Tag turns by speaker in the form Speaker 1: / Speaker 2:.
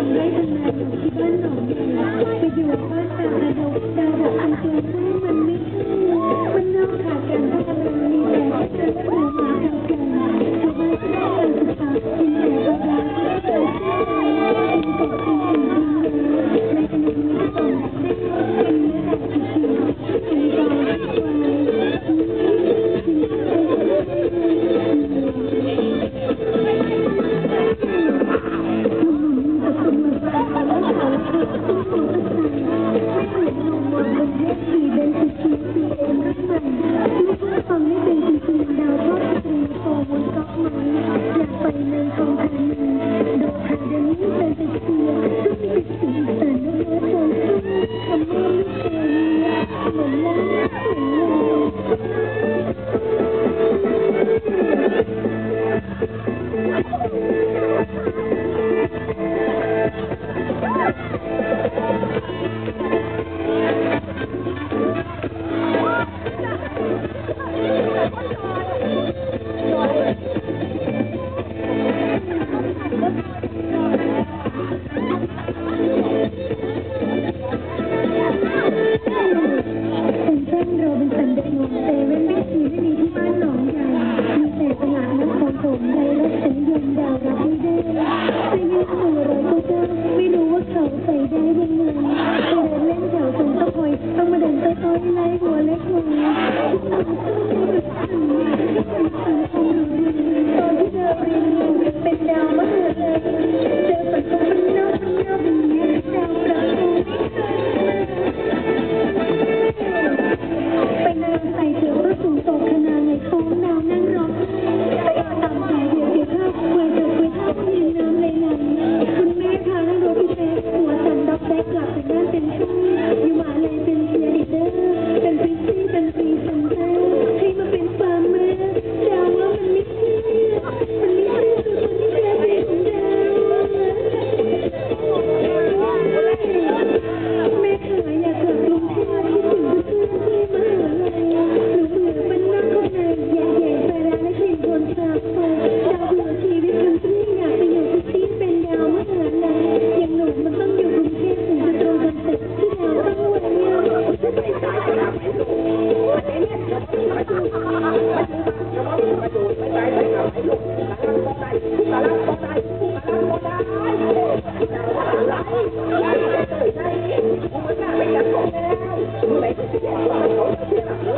Speaker 1: ทำได้ทำนาอยู่ที่บ้านหนองใหญ่ไปอยู่บ้านตาระดกดาระอันตัวยม่มันไม่ใช่มันนอกขาดการพัฒน Thank you. Thank you.